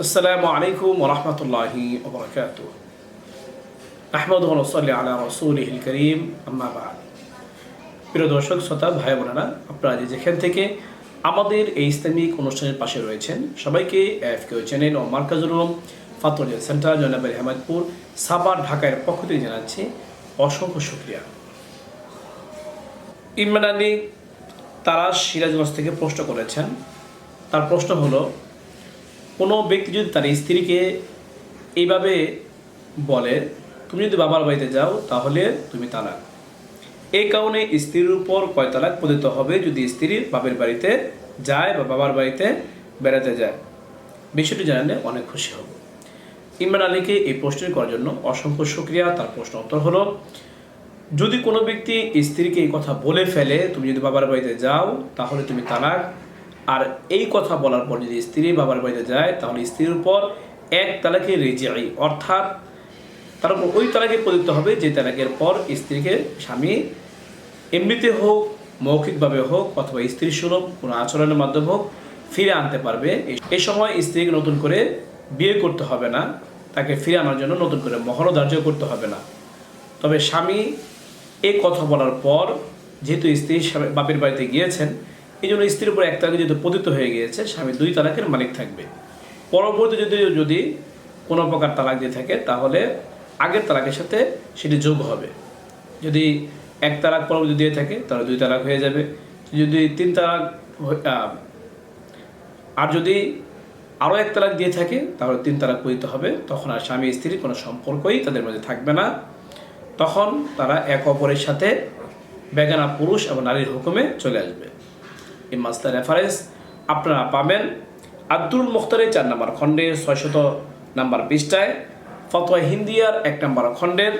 السلام عليكم ورحمة الله وبركاته أحمد ونصلي على رسوله الكريم أما بعد প্রিয় দর্শক শ্রোতা ভাই বোনেরা আপনারা যে যেখান থেকে আমাদের এই ইসলামিক অনুষ্ঠানের পাশে রয়েছেন সবাইকে এফ কেউ চ্যানেল ও মার্কাজুল উলুম ফাতরিয়া সেন্টার জয়নাবাড়ি হেমাদপুর সাবার ঢাকার পক্ষ থেকে জানাচ্ছি অসংখ্য শুক্রিয়া ইমরান আলী তারা সিরাজগঞ্জ থেকে প্রশ্ন করেছেন তার প্রশ্ন হলো কোনো ব্যক্তি যদি তার স্ত্রীকে এইভাবে বলে, তুমি যদি বাবার বাড়িতে যাও, তাহলে তুমি তালাক। এই কারণে স্ত্রীর উপর কয় তালাক পতিত হবে যদি স্ত্রী বাপের বাড়িতে যায় বা বাবার বাড়িতে বেড়াতে যায়। বিষয়টি জানালে অনেক খুশি হব। ইমরান আলীকে এই প্রশ্নটি করার জন্য অসংখ্য শুক্রিয়া। তার প্রশ্ন উত্তর হলো, যদি কোনো ব্যক্তি স্ত্রীকে এই কথা বলে ফেলে, তুমি যদি বাবার বাড়িতে যাও, তাহলে তুমি তালাক। আর এই কথা বলার পর যদি স্ত্রী বাবার বাড়িতে যায়, তাহলে স্ত্রীর উপর এক তালাকে রেজিয়াই অর্থাৎ তার উপর ওই তালাকে প্রদত্ত হবে যে তালাকের পর স্ত্রীকে স্বামী এমনিতে হোক, মৌখিকভাবে হোক, অথবা স্ত্রী সুলভ কোনো আচরণের মাধ্যমে হোক, ফিরে আনতে পারবে। এই সময় স্ত্রীকে নতুন করে বিয়ে করতে হবে না, তাকে ফিরে আনার জন্য নতুন করে মহরও ধার্য করতে হবে না। তবে স্বামী এই কথা বলার পর, যেহেতু স্ত্রী বাপের বাড়িতে গিয়েছেন এই জন্য স্ত্রীর উপর এক তালাকে যেহেতু পতিত হয়ে গিয়েছে, স্বামী দুই তালাকের মালিক থাকবে। পরবর্তী যদি যদি কোনো প্রকার তালাক দিয়ে থাকে, তাহলে আগের তালাকের সাথে সেটি যোগ হবে। যদি এক তালাক পরবর্তী দিয়ে থাকে, তাহলে দুই তালাক হয়ে যাবে। যদি তিন তালাক আর যদি আরও এক তালাক দিয়ে থাকে, তাহলে তিন তালাক পতিত হবে। তখন আর স্বামী স্ত্রীর কোনো সম্পর্কই তাদের মধ্যে থাকবে না। তখন তারা এক অপরের সাথে বেগানা পুরুষ এবং নারীর হুকুমে চলে আসবে। এই মাস্টার রেফারেন্স আপনারা পাবেন। আব্দুল মুখতারের চার নম্বর খণ্ডের ছয়শত নাম্বার পৃষ্ঠায়। ফতোয়া হিন্দিয়ার এক নম্বর খণ্ডের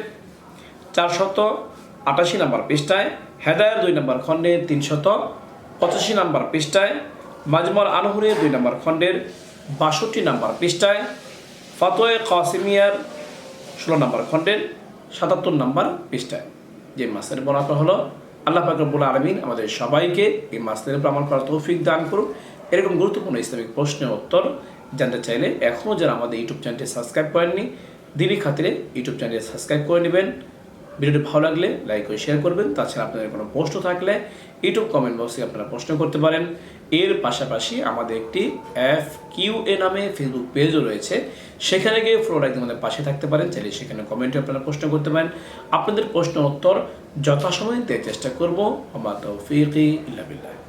চারশত আটাশি নম্বর পৃষ্ঠায়। হেদায়ের দুই নম্বর খণ্ডের তিনশত পঁচাশি নম্বর পৃষ্ঠায়। মাজমর আনহুরের দুই নম্বর খণ্ডের বাষট্টি নম্বর পৃষ্ঠায়। ফতোয় কাসিমিয়ার ষোলো নম্বর খণ্ডের সাতাত্তর নম্বর পৃষ্ঠায়। যে মাসের বরাত হলো আল্লাহ ফাকরবুল আলমিন আমাদের সবাইকে এই মাসের উপর আমল করার তৌফিক দান করুক এরকম গুরুত্বপূর্ণ ইসলামিক প্রশ্নের উত্তর জানতে চাইলে এখনও যারা আমাদের ইউটিউব চ্যানেলটি সাবস্ক্রাইব করেননি দিনই খাতিরে ইউটিউব চ্যানেলটি সাবস্ক্রাইব করে নেবেন। ভিডিওটি ভালো লাগলে লাইক ও শেয়ার করবেন। তাছাড়া আপনাদের কোনো প্রশ্ন থাকলে ইউটিউব কমেন্ট বক্সে আপনারা প্রশ্ন করতে পারেন। এর পাশাপাশি আমাদের একটি এফ কিউ এ নামে ফেসবুক পেজও রয়েছে। সেখানে গিয়ে ফ্লোর একদম আমাদের পাশে থাকতে পারেন। চাইলে সেখানে কমেন্টে আপনারা প্রশ্ন করতে পারেন। আপনাদের প্রশ্ন উত্তর যথাসময়ে দেওয়ার চেষ্টা করব আমার তৌফিক ইল্লা বিল্লাহ।